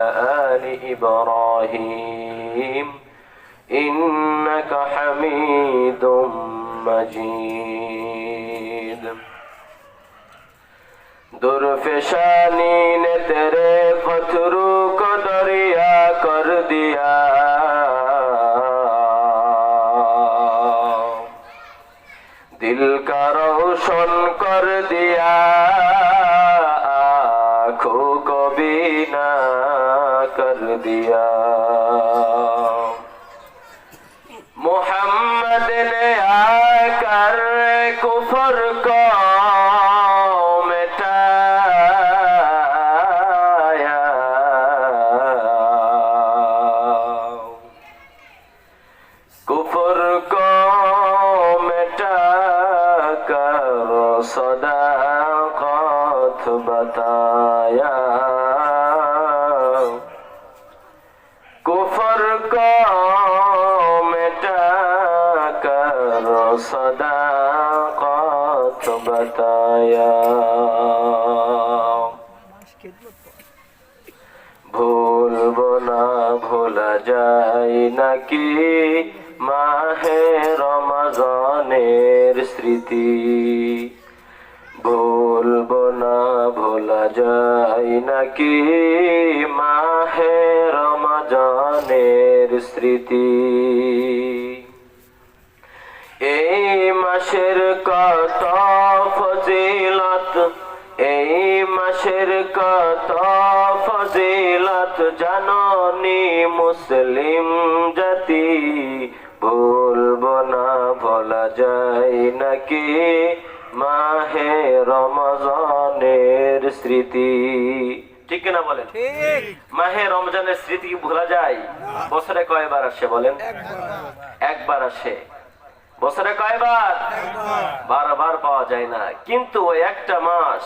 آل إبراهيم إنك حميد مجيد درفشانی نے تیرے پتھروں کو دریا کر دیا মায়া। ভুলব না, ভোলা যায় নাকি মাহে রমাজনের স্মৃতি? ভুলব না, ভোলা যায় নাকি মাহে রমাজনের স্মৃতি? এই মাসের কত ফজিলত? এই মাসের কত ফজিলত? জাননি মুসলিম জাতি ভুলব না ভোলা যায় নাকি মাহে রমজানের স্মৃতি? ঠিক না বলেন? মাহে রমজানের স্মৃতি কি ভোলা যায়? বছরে কয়বার আসে বলেন? একবার আসে। বছরে কয়বার? বারবার পাওয়া যায় না। কিন্তু ওই একটা মাস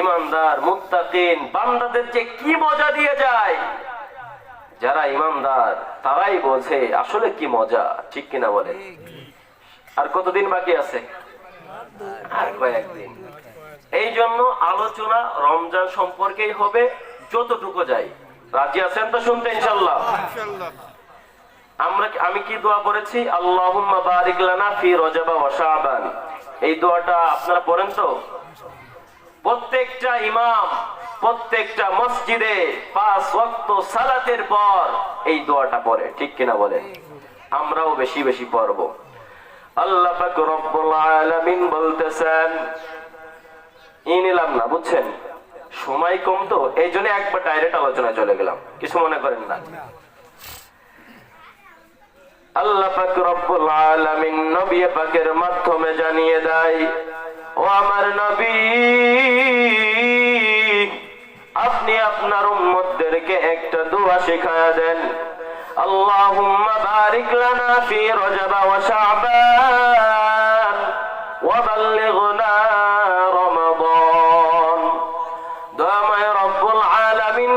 ইমানদার, মুত্তাকিন, বান্দাদের যে কি মজা দিয়ে যায়, যারা ইমানদার, তারাই বোঝে আসলে কি মজা, ঠিক কিনা বলে আর কতদিন বাকি আছে? আর কয়েকদিন। এই জন্য আলোচনা রমজান সম্পর্কেই হবে, যতটুকু যাই। রাজি আছেন তো শুনতে ইনশাল্লাহ। আমরা আমি কি দোয়া করেছি আল্লাহুম্মা বারিক লানা ফি রজব ওয়া শাবান। এই দোয়াটা আপনারা পড়েন তো? প্রত্যেকটা ইমাম, প্রত্যেকটা মসজিদে পাঁচ ওয়াক্ত সালাতের পর এই দোয়াটা পড়ে। ঠিক কিনা বলেন? আমরাও বেশি বেশি পড়ব। আল্লাহ পাক রব্বুল আলামিন বলতেছেন ই নিলাম না, বুঝছেন? সময় কম তো এই জন্য একবার ডাইরেক্ট আলোচনায় চলে গেলাম। কিছু মনে করেন না? আল্লাহ পাক আলামিন নবী পাকের মাধ্যমে জানিয়ে দেয়, ও আমার নবী, আপনি আপনার উম্মতদেরকে একটা দোয়া শেখায়া দেন। আল্লাহুম্মা বারিক লানা ফি রজব ওয়া শাবান ওয়া বাল্লিগনা রমাদান। দয়াময় রব্বুল আলামিন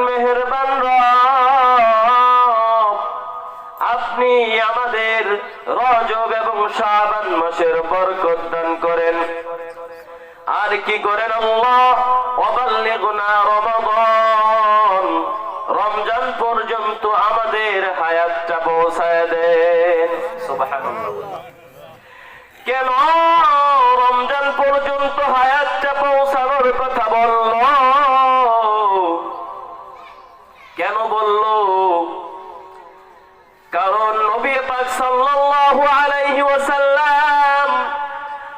আপনি আমাদের রজব এবং শাবান মাসের বরকত দান করেন। আর কি করেন রমাদান। রমজান পর্যন্ত আমাদের হায়াতটা পৌঁছায় দেন। কেন? রমজান পর্যন্ত হায়াতটা পৌঁছানোর কথা বলল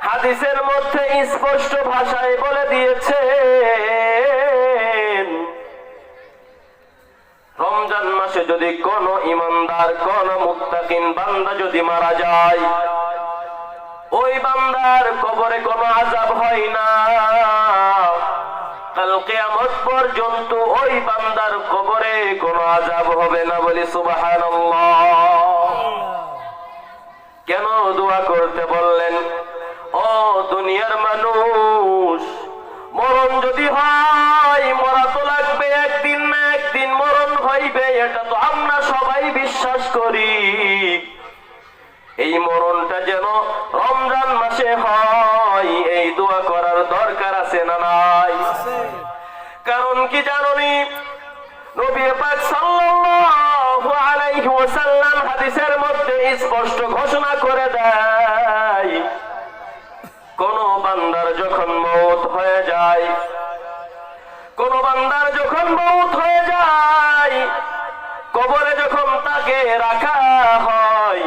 হাদিসের মধ্যে স্পষ্ট ভাষায় বলে দিয়েছেন, রমজান মাসে যদি কোন ইমানদার, কোন মুত্তাকিন বান্দা যদি মারা যায়, ওই বান্দার কবরে কোনো আজাব হয় না। কাল কিয়ামত পর্যন্ত ওই বান্দার কবরে কোনো আজাব হবে না বলি সুবহানাল্লাহ। কেন দোয়া করতে বললেন? ও দুনিয়ার মানুষ মরণ যদি হয় মরা তো লাগবে একদিন না একদিন মরণ হইবে এটা তো আমরা সবাই বিশ্বাস করি। এই মরণটা যেন রমজান মাসে হয় এই দোয়া করার দরকার আছে না নাই? কারণ কি জাননি? নবী পাক সাল্লাল্লাহু আলাইহি হাদিসের মধ্যে স্পষ্ট ঘোষণা করে দেয়, কোন বান্দার যখন মৌত হয়ে যায়, কোন বান্দার যখন মৌত হয়ে যায়, কবরে যখন তাকে রাখা হয়,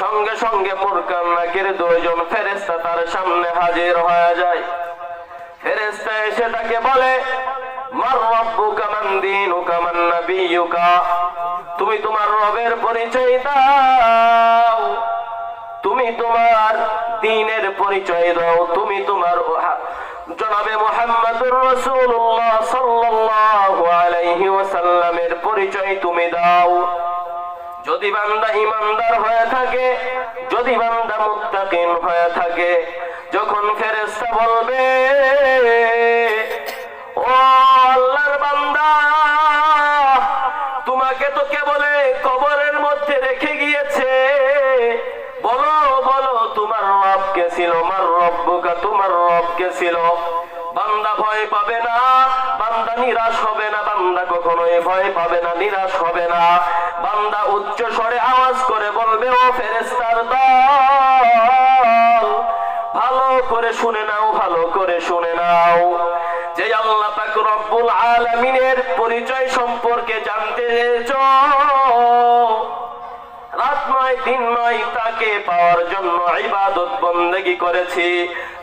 সঙ্গে সঙ্গে মুরকান নাকির দুইজন ফেরেস্তা তার সামনে হাজির হয়ে যায়। ফেরেস্তা এসে তাকে বলে তুমি তোমার রবের পরিচয় দাও। তুমি তোমার দিনের পরিচয় দাও। তুমি তোমার জনাবে মোহাম্মদুর রাসূলুল্লাহ সাল্লাল্লাহু আলাইহি ওয়াসাল্লামের পরিচয় তুমি দাও। যদি বান্দা ইমানদার হয়ে থাকে, যদি বান্দা মুত্তাকিন হয়ে থাকে, যখন ফেরেশতা বলবে, ও বান্দা, তোমাকে তো কেবলে কবরের মধ্যে রেখে গিয়েছে। বলো বলো, তোমার রব কে ছিল? মার রব্বুকা তোমার রব কে ছিল? বান্দা ভয় পাবে না, বান্দা নিরাশ হবে না, বান্দা কখনোই ভয় পাবে না, নিরাশ হবে না। বান্দা উচ্চ স্বরে আওয়াজ করে বলবে, ও ফেরেস্তার দল, ভালো করে শুনে নাও, ভালো করে শুনে নাও। যে আল্লাহ পাক রব্বুল আলামিনের পরিচয় সম্পর্কে জানতে চেয়েছো। রাত নয়, দিন নয় তাকে পাওয়ার জন্য ইবাদত বন্দেগি করেছি।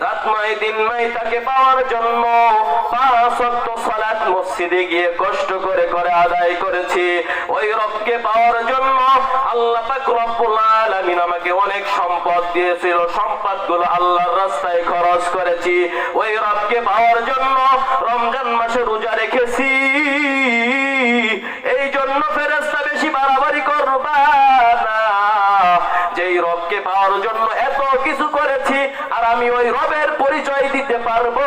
রাত নয়, দিন নয় তাকে পাওয়ার জন্য পাঁচ ওয়াক্ত সালাত মসজিদে গিয়ে কষ্ট করে করে আদায় করেছি। ওই রবকে পাওয়ার জন্য আল্লাহ রব্বুল আমাকে অনেক সম্পদ দিয়েছিল। সম্পদগুলো আল্লাহর রাস্তায় খরচ করেছি। ওই রবকে পাওয়ার জন্য রমজান মাসে রোজা রেখেছি। আমি ওই রবের পরিচয় দিতে পারব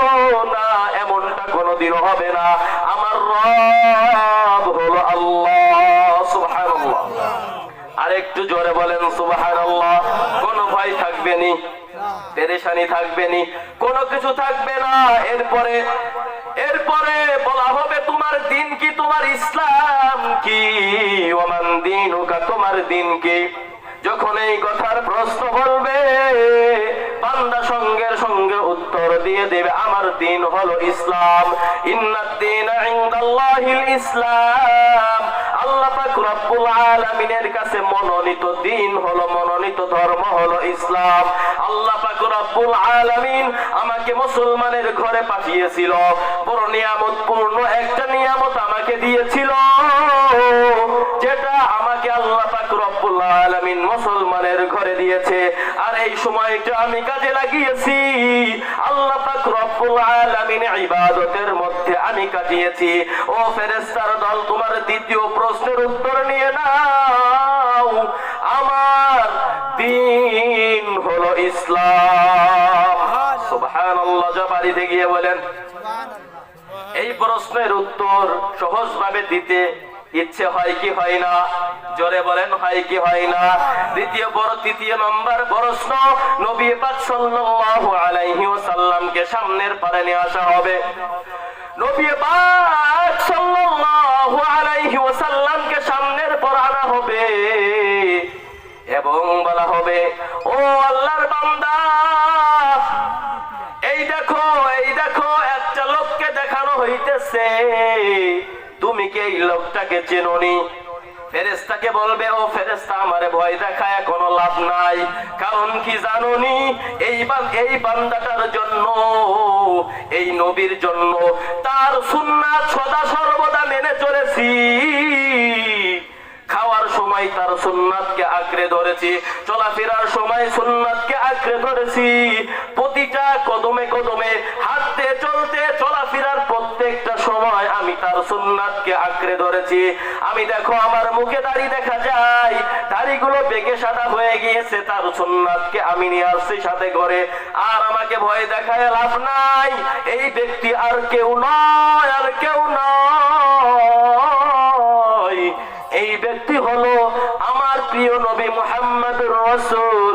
না, এমনটা কোনোদিন হবে না। আমার রব হলো আল্লাহ, সুবহানাল্লাহ। আর একটু জোরে বলেন, সুবহানাল্লাহ। কোনো ভয় থাকবে নি? পেরেশানি থাকবে নি? কোনো কিছু থাকবে না। এরপরে এরপরে বলা হবে, তোমার দিন কি? তোমার ইসলাম কি? ওমান দিন তোমার দিন কি? যখন এই কথার প্রশ্ন বলবে বান্দা সঙ্গের সঙ্গে উত্তর দিয়ে দেবে, আমার দিন হলো ইসলাম। ইসলাম। কাছে মনোনীত দিন হলো, মনোনীত ধর্ম হলো ইসলাম। আল্লাহ আমাকে মুসলমানের ঘরে পাঠিয়েছিল। বড় নিয়ামত পূর্ণ একটা নিয়ামত আমাকে দিয়েছিল। আলামিন মুসলমানের ঘরে দিয়েছে। আর এই সময়টা আমি কাজে লাগিয়েছি। আল্লাহ রব্বুল আলামিন ইবাদতের মধ্যে আমি কাটিয়েছি। ও ফেরেশতার দল, তোমার দ্বিতীয় প্রশ্নের উত্তর নিয়ে নাও। আমার দিন হলো ইসলাম। সুবহানাল্লাহ, জবারিতে গিয়ে বলেন, এই প্রশ্নের উত্তর সহজভাবে দিতে ইচ্ছে হয় কি হয় না? জোরে বলেন, হয় কি হয় না? দ্বিতীয় বড়, তৃতীয় নম্বর প্রশ্ন, নবী পাক সাল্লাল্লাহু আলাইহি ওয়াসাল্লামকে সামনের পারে নিয়ে আসা হবে। নবী পাক সাল্লাল্লাহু আলাইহি ওয়াসাল্লামকে সামনের পর আনা হবে এবং বলা হবে, ও আল্লাহর বান্দা, এই দেখো এই দেখো, একটা লোককে দেখানো হইতেছে। তুমি কি এই লোকটাকে চেননি? ফেরেস্তাকে বলবে, ও ফেরেস্তা ভয় দেখায়, কোনো লাভ নাই। কারণ কি এই এই বান্দাটার জন্য, এই নবীর জন্য তার সুন্নাত সদা সর্বদা মেনে চলেছি। খাওয়ার সময় তার সুন্নাতকে আঁকড়ে ধরেছি, চলাফেরার সময় সুন্নাতকে আঁকড়ে ধরেছি। প্রতিটা কদমে কদমে, হাঁটতে চলতে চলাফেরার প্রত্যেকটা সময় আমি তার সুন্নাতকে আঁকড়ে ধরেছি। আমি দেখো, আমার মুখে দাড়ি দেখা যায়। দাড়িগুলো বেঁকে সাদা হয়ে গিয়েছে, তার সুন্নাতকে আমি নিয়ে আসছি সাথে করে আর আমাকে ভয় দেখায় লাভ নাই। এই ব্যক্তি আর কেউ নয়, আর কেউ নয়। এই ব্যক্তি হলো আমার প্রিয় নবী মোহাম্মদ রাসূলুল্লাহ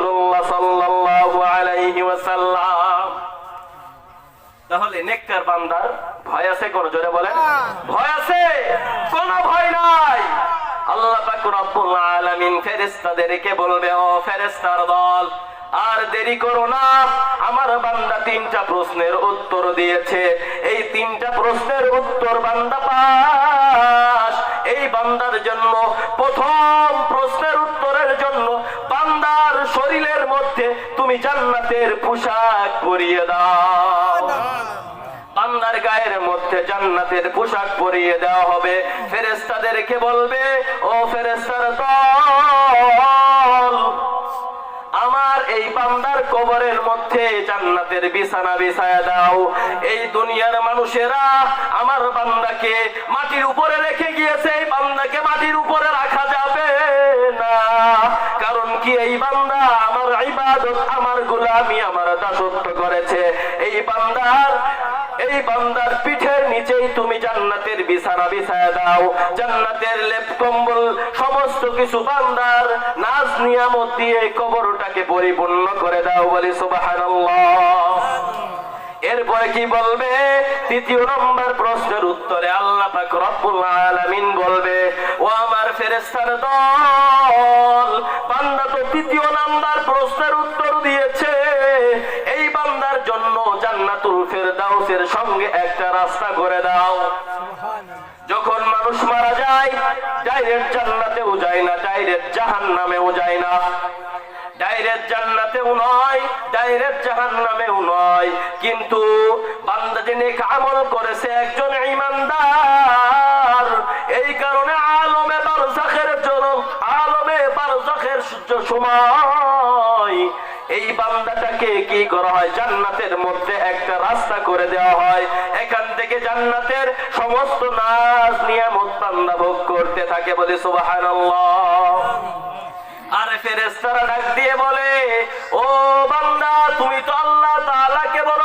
তাহলে নেককার বান্দার ভয় আছে কোন? জোরে বলেন। ভয় আছে? কোন ভয় নাই। আল্লাহ পাক রব্বুল আলামিন ফেরেশতাদেরকে বলবে ও ফেরেশতার দল আর দেরি করো না। আমার বান্দা তিনটা প্রশ্নের উত্তর দিয়েছে। এই তিনটা প্রশ্নের উত্তর বান্দা পাস। এই বান্দার জন্য প্রথম প্রশ্নের উত্তরের জন্য বান্দার শরীরের মধ্যে তুমি জান্নাতের পোশাক পরিয়ে দাও। বান্দার গায়ের মধ্যে জান্নাতের পোশাক পরিয়ে দেওয়া হবে। ফেরেস্তাদেরকে বলবে, ও ফেরেস্তার আমার এই বান্দার কবরের মধ্যে জান্নাতের বিছানা বিছায়া দাও। এই দুনিয়ার মানুষেরা আমার বান্দাকে মাটির উপরে রেখে গিয়েছে, এই বান্দাকে মাটির উপরে রাখা যাবে না। কারণ কি এই বান্দা আমার ইবাদত, আমার গোলামি, আমার দাসত্ব করেছে। এই বান্দার এই বান্দার পিঠের নিচেই তুমি জান্নাতের বিছানা বিছায়া দাও। জান্নাতের লেপ কম্বল, সমস্ত কিছু বান্দার নাজ নিয়ামত দিয়ে কবরটাকে পরিপূর্ণ করে দাও বলি সুবহানাল্লাহ। এরপরে কি বলবে? তৃতীয় নম্বর প্রশ্নের উত্তরে আল্লাহ রব্বুল আলামিন বলবে, ও আমার ফেরেশতার দল, বান্দা তো তৃতীয় নাম্বার প্রশ্নের উত্তর দিয়েছে। ফেরদাউসের সঙ্গে একটা রাস্তা করে দাও। যখন মানুষ মারা যায় ডাইরেক্ট জান্নাতেও যায় না ডাইরেক্ট জাহান্নামেও যায় না। নয় কিন্তু করেছে, একজন এই কারণে সময় এই বান্দাটাকে কি করা হয়? জান্নাতের মধ্যে একটা রাস্তা করে দেওয়া হয়। এখান থেকে জান্নাতের সমস্ত নাজ নিয়ামত বান্দা ভোগ করতে থাকে বলে ফেরেস্তারা ডাক দিয়ে বলে, ও বান্দা, তুমি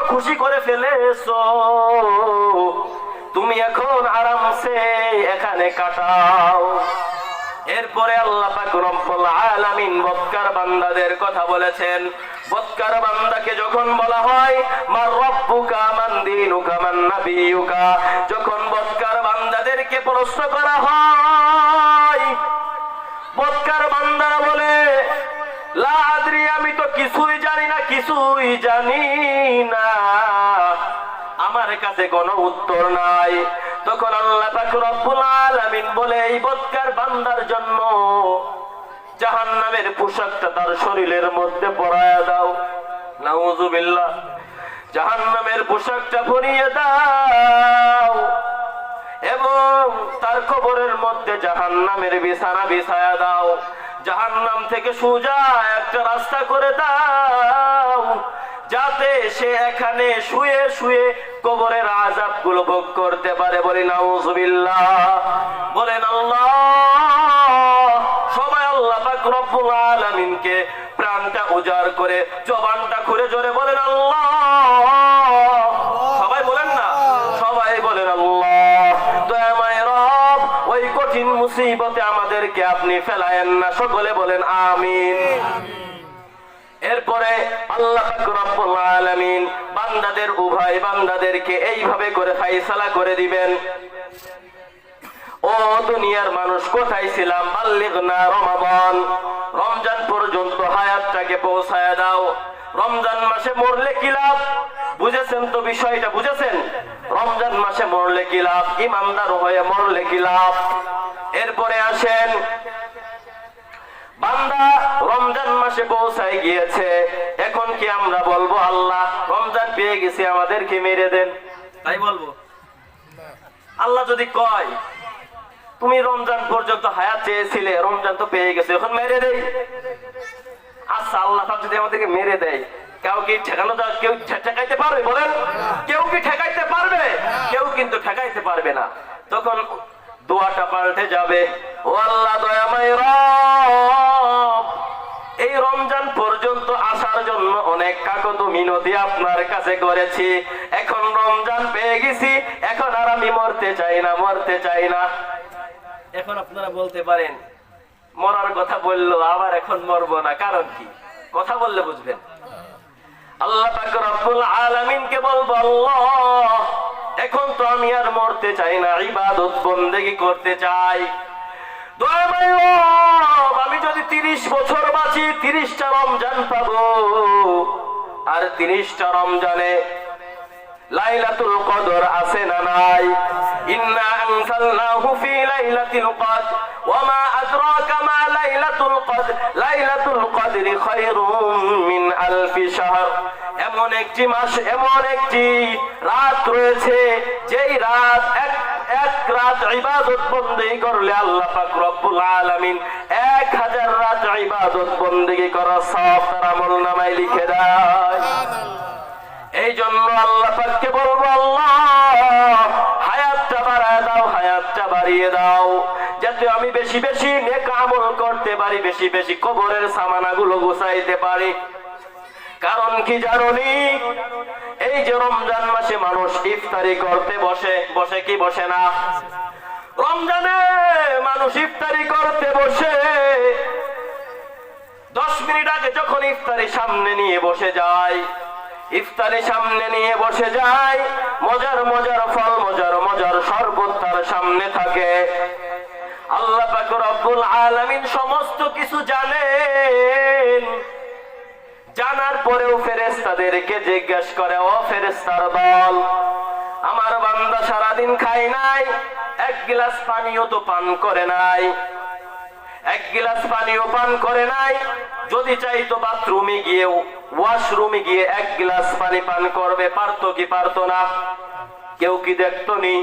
খুশি করে ফেলেছো। তুমি এখন আরামসে এখানে কাটাও। এরপরে আল্লাহ বান্দাদের কথা বলেছেন। বক্কার বান্দাকে যখন বলা হয়, মার রব্বুকা মান দীনুকা যখন বক্কার বান্দাদেরকে প্রশ্ন করা হয়, বৎকার বান্দারা বলে, লা আমি তো কিছুই জানি না, কিছুই জানি না। আমার কাছে কোনো উত্তর নাই। তখন আল্লাহ পাক রব্বুল আলামিন বলে, এই বৎকার বান্দার জন্য জাহান্নামের পোশাকটা তার শরীরের মধ্যে পরায়া দাও। নাউজুবিল্লাহ জাহান্নামের পোশাকটা পরিয়ে দাও এবং তার কবরের মধ্যে জাহান্নামের বিছানা বিছায়া দাও। জাহান্নাম থেকে সোজা একটা রাস্তা করে দাও, যাতে সে এখানে শুয়ে শুয়ে কবরের আজাবগুলো ভোগ করতে পারে বলি, নাউজুবিল্লাহ। বলেন, আল্লাহ। সবাই আল্লাহ পাক রব্বুল আলামিনকে প্রাণটা উজাড় করে জবানটা খুলে জোরে বলেন, আল্লাহ। সবাই বলেন না? সবাই বলেন, আল্লাহ। রব, ওই কঠিন মুসিবতে আমাদেরকে আপনি ফেলায়েন না। সকলে বলেন, আমিন। এরপরে আল্লাহ পাক রব্বুল আলামিন বান্দাদের, উভয় বান্দাদেরকে এইভাবে করে ফাইসালা করে দিবেন। ও দুনিয়ার মানুষ, কোথায় ছিলাম? বাল্লিগনা রমাদান। রমজান পর্যন্ত হায়াতটাকে পৌঁছায় দাও। রমজান মাসে মরলে কি লাভ? বুঝেছেন তো বিষয়টা, বুঝেছেন? রমজান মাসে মরলে কি লাভ? ইমানদার হয়ে মরলে কি লাভ? এরপরে আসেন বান্দা রমজান মাসে পৌঁছায় গিয়েছে। এখন কি আমরা বলব, আল্লাহ রমজান পেয়ে গেছি, আমাদেরকে মেরে দেন। তাই বলব? আল্লাহ যদি কয়, তুমি রমজান পর্যন্ত হায়াত চেয়েছিলে, রমজান তো পেয়ে গেছে, এখন মেরে দেই। আচ্ছা আল্লাহ যদি আমাদেরকে মেরে দেয়, কেউ কি ঠেকানো কেউ ঠেকাইতে পারবে বলেন? কেউ কি ঠেকাইতে পারবে? কেউ কিন্তু ঠেকাইতে পারবে না। তখন দোয়াটা পাল্টে যাবে। ও আল্লাহ, দয়াময় এই রমজান পর্যন্ত আসার জন্য অনেক কাকত মিনতি আপনার কাছে করেছি। এখন রমজান পেয়ে গেছি, এখন আর আমি মরতে চাই না, মরতে চাই না। এখন আপনারা বলতে পারেন, মরার কথা বলল, আবার এখন মরবো না, কারণ কি? কথা বললে বুঝবেন। আল্লাহ পাক রব্বুল আলামিনকে বলব, আল্লাহ এখন তো আমি আর মরতে চাই না, ইবাদত বন্দেগি করতে চাই। আমি যদি তিরিশ বছর বাঁচি, তিরিশটা রমজান পাবো। আর তিরিশটা রমজানে লাইলাতুল কদর আছে না নাই? ইন্না আনসালনাহু ফি লাইলাতিল কদর, ওয়া মা আদরাকা মা লাইলাতুল কদর। লাইলাতুল কদরি খায়রুম মিন আলফি শাহর। এমন একটি মাস, এমন একটি রাত রয়েছে, যেই রাত এক এক রাত ইবাদত বন্দেগি করলে আল্লাহ পাক রব্বুল আলামিন এক হাজার রাত ইবাদত বন্দেগি করার সব তার আমল নামায় লিখে দেয়। এই জন্য আল্লাহ পাককে বলব, আল্লাহ, হায়াতটা বাড়ায় দাও, হায়াতটা বাড়িয়ে দাও, যাতে আমি বেশি বেশি নেক আমল করতে পারি, বেশি বেশি কবরের সামানাগুলো গুছাইতে পারি। কারণ কি জানি এই যে রমজান মাসে মানুষ ইফতারি করতে বসে বসে কি বসে না? রমজানে মানুষ ইফতারি করতে বসে। দশ মিনিট আগে যখন ইফতারি সামনে নিয়ে বসে যায়, ইফতারি সামনে নিয়ে বসে যায়, মজার মজার ফল, মজার মজার শরবত তার সামনে থাকে। আল্লাহ পাক আলামিন সমস্ত কিছু জানেন। জানার পরেও ফেরেস্তাদেরকে জিজ্ঞেস করে, ও ফেরেস্তার দল, আমার বান্দা সারাদিন খায় নাই, এক গিলাস পানিও তো পান করে নাই, এক গিলাস পানিও পান করে নাই, যদি চাইতো বাথরুমে গিয়ে, ওয়াশরুমে গিয়ে এক গিলাস পানি পান করবে, পারতো কি পারতো না? কেউ কি দেখতো নি?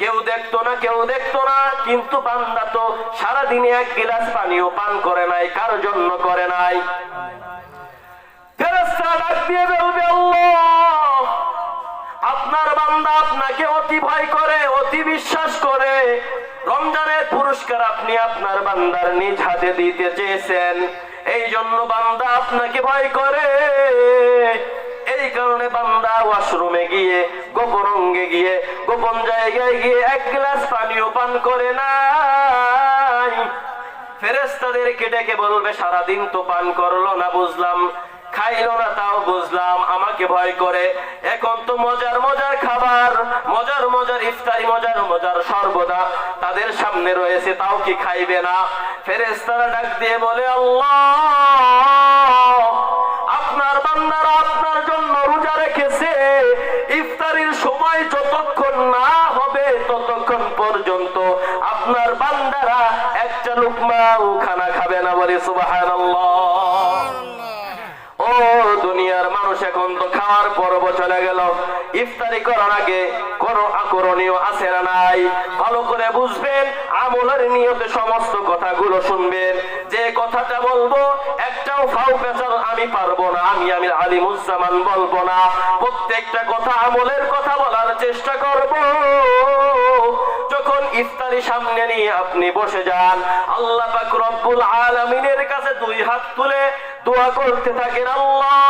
কেউ দেখতো না, কেউ দেখতো না, কিন্তু বান্দা তো সারাদিনে এক গিলাস পানিও পান করে নাই, কার জন্য করে নাই ফেরেশতা ডাক দিয়ে বলবে আল্লাহ আপনার বান্দা আপনাকে অতি ভয় করে, অতি বিশ্বাস করে। রমজানের পুরস্কার আপনি আপনার বান্দার নিজ হাতে দিতে চেয়েছেন। এই জন্য বান্দা আপনাকে ভয় করে। এই কারণে বান্দা ওয়াশরুমে গিয়ে, গোপন অঙ্গে গিয়ে, গোপন জায়গায় গিয়ে এক গ্লাস পানিও পান করে নাই। ফেরেস্তাদেরকে ডেকে বলবে, সারাদিন তো পান করল না, বুঝলাম। খাইলো না তাও বুঝলাম, আমাকে ভয় করে। এখন তো মজার মজার খাবার, মজার মজার ইফতারি, মজার মজার সর্বদা তাদের সামনে রয়েছে, তাও কি খাইবে না? ফেরেস্তারা ডাক দিয়ে বলে, আল্লাহ, আপনার বান্দারা আপনার জন্য রোজা রেখেছে। ইফতারির সময় যতক্ষণ না হবে ততক্ষণ পর্যন্ত আপনার বান্দারা একটা লুকমাও খানা খাবে না বলে, সুবহানাল্লাহ। ও দুনিয়ার মানুষ এখন তো খাওয়ার পর্ব চলে গেল। ইফতারি করার আগে কোন আকরণীয় আছে না নাই? ভালো করে বুঝবেন, আমলের নিয়তে সমস্ত কথাগুলো শুনবেন। যে কথাটা বলব, একটাও ফাউ পেশাল আমি পারব না, আমি আমি আলিমুজ্জামান বলব না। প্রত্যেকটা কথা আমলের কথা বলার চেষ্টা করব। যখন ইফতারি সামনে নিয়ে আপনি বসে যান, আল্লাহ পাক রব্বুল আলামিনের কাছে দুই হাত তুলে দোয়া করতে থাকেন, আল্লাহ,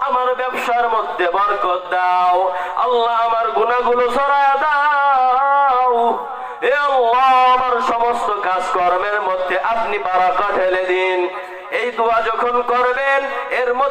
আমার ব্যবসার মধ্যে বরকত দাও। আল্লাহ, আমার গুণাগুলো সরা দাও। এ আল্লাহ, আমার সমস্ত কাজকর্মের মধ্যে আপনি বারাকা ঢেলে দিন। এই দোয়া যখন করবেন, এর মধ্যে